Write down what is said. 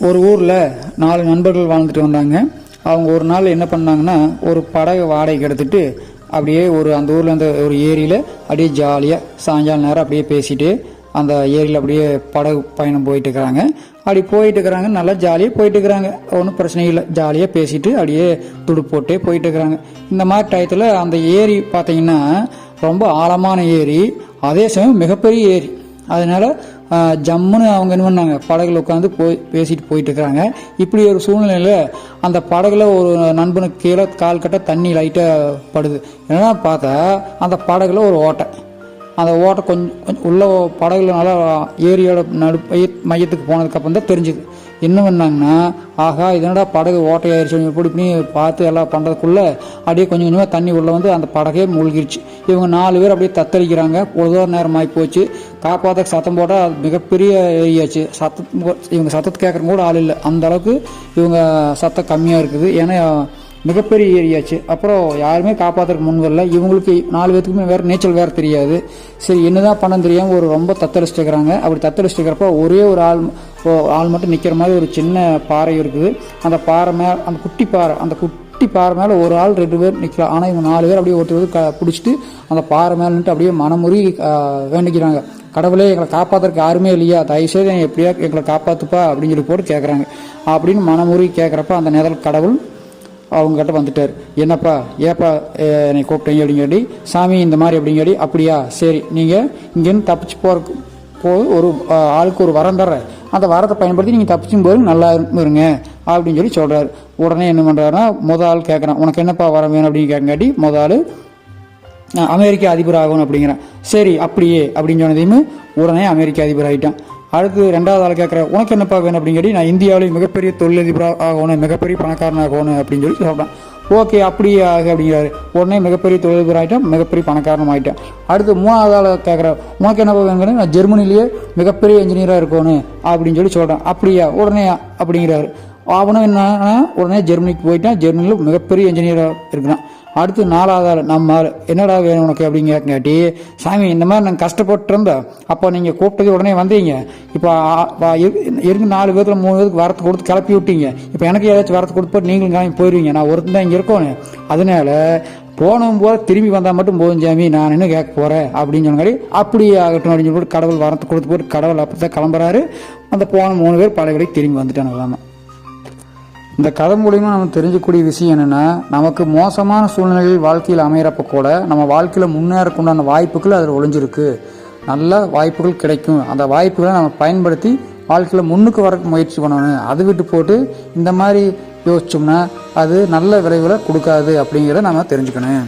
ஒரு ஊரில் நாலு நண்பர்கள் வாழ்ந்துட்டு வந்தாங்க. அவங்க ஒரு நாள் என்ன பண்ணாங்கன்னா ஒரு படகு வாடகைக்கு எடுத்துட்டு அப்படியே ஒரு அந்த ஊரில் அந்த ஒரு ஏரியில் அப்படியே ஜாலியாக சாயங்காலம் நேரம் அப்படியே பேசிட்டு அந்த ஏரியில் அப்படியே படகு பயணம் போயிட்டு இருக்கிறாங்க. அப்படி போயிட்டு இருக்கிறாங்க. நல்லா ஜாலியாக போயிட்டு இருக்கிறாங்க. ஒன்றும் பிரச்சனை இல்லை. ஜாலியாக பேசிட்டு அப்படியே துடு போட்டே போயிட்டு இருக்கிறாங்க. இந்த மாதிரி டயத்தில் அந்த ஏரி பார்த்தீங்கன்னா ரொம்ப ஆழமான ஏரி. அதே சமயம் மிகப்பெரிய ஏரி. அதனால ஜம்முன்னு அவங்க என்ன பண்ணாங்க? படகுல உட்காந்து போய் பேசிட்டு போயிட்டு இருக்கிறாங்க இப்படி ஒரு சூழ்நிலையில் அந்த படகுல ஒரு நண்பனுக்கு கீழே கால் கட்ட தண்ணி லைட்டாக படுது. என்னென்னா பார்த்தா அந்த படகுல ஒரு ஓட்டை. அந்த ஓட்டை கொஞ்சம் கொஞ்சம் உள்ள படகுல நல்லா ஏரியோட நடு மையத்துக்கு போனதுக்கப்புறம் தான் தெரிஞ்சுது. என்ன பண்ணாங்கன்னா ஆகா இதனடா படகு ஓட்டையாயிருச்சு எப்படி இப்படி பார்த்து எல்லாம் பண்ணுறதுக்குள்ள அப்படியே கொஞ்சம் கொஞ்சமாக தண்ணி உள்ளே வந்து அந்த படகே மூழ்கிருச்சு. இவங்க நாலு பேர் அப்படியே தத்தளிக்கிறாங்க. பொழுதோ நேரம் ஆகி போச்சு. காப்பாற்ற சத்தம் போட்டால் அது மிகப்பெரிய ஏரியாச்சு சத்தம் இவங்க சத்தத்தை கேட்குற கூட ஆள் இல்லை. அந்த அளவுக்கு இவங்க சத்தம் கம்மியாக இருக்குது. ஏன்னா மிகப்பெரிய ஏரியாச்சு. அப்புறம் யாருமே காப்பாற்றுறதுக்கு முன் வரல. இவங்களுக்கு நாலு பேத்துக்குமே வேறு நீச்சல் வேறு தெரியாது. சரி என்னதான் பண்ண தெரியாமல் ஒரு ரொம்ப தத்தளிச்சுக்கிறாங்க இருக்கிறாங்க அப்படி தத்தளிச்சுக்கிறப்ப இருக்கிறப்ப ஒரே ஒரு ஆள் ஓ- ஆள் மட்டும் நிற்கிற மாதிரி ஒரு சின்ன பாறை இருக்குது. அந்த பாறை மேலே அந்த குட்டி பாறை அந்த குட்டி பாறை மேலே ஒரு ஆள் ரெண்டு பேர் நிற்கலாம் ஆனால் இவங்க நாலு பேர் அப்படியே ஒருத்தர் க பிடிச்சிட்டு அந்த பாறை மேலே நின்று அப்படியே மனமுறி வேண்டிக்கிறாங்க. கடவுளே எங்களை காப்பாற்றுறதுக்கு யாருமே இல்லையா? தயவுசெய்து எப்படியா எங்களை காப்பாற்றுப்பா அப்படின்னு சொல்லி போட்டு கேட்குறாங்க அப்படின்னு மனமுறி கேட்குறப்ப அந்த நிதல் கடவுள் அவங்ககிட்ட வந்துட்டார். என்னப்பா ஏப்பா என்னை கூப்பிட்டீங்க அப்படின்னு சொல்லி சாமி இந்த மாதிரி அப்படின்னு சொல்லி அப்படியா சரி நீங்கள் இங்கேருந்து தப்பிச்சு போகிறக்கு போது ஒரு ஆளுக்கு ஒரு வரம் தர்றேன். அந்த வரத்தை பயன்படுத்தி நீங்கள் தப்பிச்சும் போது நல்லா இருங்க அப்படின்னு சொல்லி சொல்கிறாரு உடனே என்ன பண்ணுறாருன்னா முத ஆள் கேட்குறான் உனக்கு என்னப்பா வரம் வேணும்? அப்படின்னு கேட்காட்டி முத ஆள் அமெரிக்க அதிபர் ஆகணும் அப்படிங்கிறேன். சரி அப்படியே அப்படின்னு சொன்னதையுமே உடனே அமெரிக்க அதிபர் ஆகிட்டான் அடுத்து ரெண்டாவது ஆள் கேட்குற உனக்கு என்னப்பா வேணும்? அப்படின்னு சொல்லி நான் இந்தியாவிலே மிகப்பெரிய தொழிலதிபராக ஆகணும் மிகப்பெரிய பணக்காரன் ஆகணும் அப்படின்னு சொல்லி சொல்கிறேன் ஓகே அப்படியே ஆகு அப்படிங்கிறாரு. உடனே மிகப்பெரிய தொழிலதிபர் ஆகிட்டேன் மிகப்பெரிய பணக்காரனும் ஆகிட்டேன் அடுத்து மூணாவது ஆள் கேட்குற உனக்கு என்னப்பா வேணும்? நான் ஜெர்மனிலேயே மிகப்பெரிய இன்ஜினியராக இருக்கணும் அப்படின்னு சொல்லி சொல்கிறேன் அப்படியா? உடனே அப்படிங்கிறாரு. அவனும் என்னன்னா உடனே ஜெர்மனிக்கு போயிட்டான் ஜெர்மனியில் மிகப்பெரிய இன்ஜினியராக இருக்கிறான். அடுத்து நாலாவது ஆள் நம்ம என்னடா வேணும் உனக்கு அப்படிங்க கேட்டி சாமி இந்த மாதிரி நாங்கள் கஷ்டப்பட்டுருந்தோம் அப்போ நீங்கள் கூப்பிட்டது உடனே வந்தீங்க. இப்போ இருந்து நாலு பேர்த்துல மூணு பேருக்கு வரத்து கொடுத்து கிளப்பி விட்டீங்க. இப்போ எனக்கு ஏதாச்சும் வரத்து கொடுத்து போட்டு நீங்களும் கிளம்பி போயிடுவீங்க நான் ஒருத்தன் தான் இங்கே இருக்கோன்னு. அதனால போனவும் போல திரும்பி வந்தால் மட்டும் போதும் சாமி நான் என்ன கேட்க போகிறேன் அப்படின்னு சொன்னாடி அப்படியே ஆகட்டும் அப்படின்னு சொல்லிட்டு கடவுள் வரத்து கொடுத்து போட்டு கடவுள் அப்போ தான் கிளம்புறாரு. அந்த போன மூணு பேர் பழைய திரும்பி வந்துட்டாங்க எல்லாமே இந்த கதை மூலயமா நம்ம தெரிஞ்சக்கூடிய விஷயம் என்னென்னா நமக்கு மோசமான சூழ்நிலைகள் வாழ்க்கையில் அமையிறப்ப கூட நம்ம வாழ்க்கையில் முன்னேறக்குண்டான வாய்ப்புகள் அதில் ஒளிஞ்சிருக்கு. நல்ல வாய்ப்புகள் கிடைக்கும். அந்த வாய்ப்புகளை நம்ம பயன்படுத்தி வாழ்க்கையில் முன்னுக்கு வர முயற்சி பண்ணணும். அது விட்டு போட்டு இந்த மாதிரி யோசிச்சோம்னா அது நல்ல விளைவுகளை கொடுக்காது அப்படிங்கிறத நம்ம தெரிஞ்சுக்கணும்.